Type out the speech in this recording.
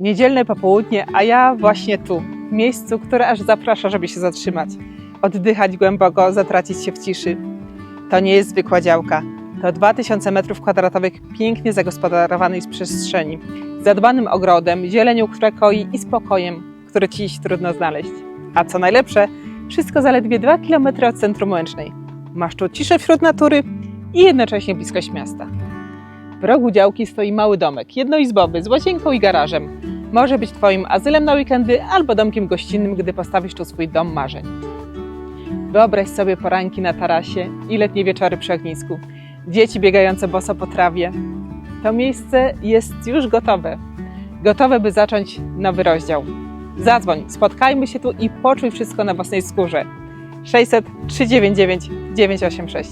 Niedzielne popołudnie, a ja właśnie tu, w miejscu, które aż zaprasza, żeby się zatrzymać. Oddychać głęboko, zatracić się w ciszy. To nie jest zwykła działka. To 2000 m2 pięknie zagospodarowanej przestrzeni. Zadbanym ogrodem, zielenią, która koi i spokojem, który dziś trudno znaleźć. A co najlepsze, wszystko zaledwie 2 km od centrum Łęcznej. Masz tu ciszę wśród natury i jednocześnie bliskość miasta. W rogu działki stoi mały domek, jednoizbowy, z łazienką i garażem. Może być Twoim azylem na weekendy albo domkiem gościnnym, gdy postawisz tu swój dom marzeń. Wyobraź sobie poranki na tarasie i letnie wieczory przy ognisku. Dzieci biegające boso po trawie. To miejsce jest już gotowe. Gotowe, by zacząć nowy rozdział. Zadzwoń, spotkajmy się tu i poczuj wszystko na własnej skórze. 600 399 986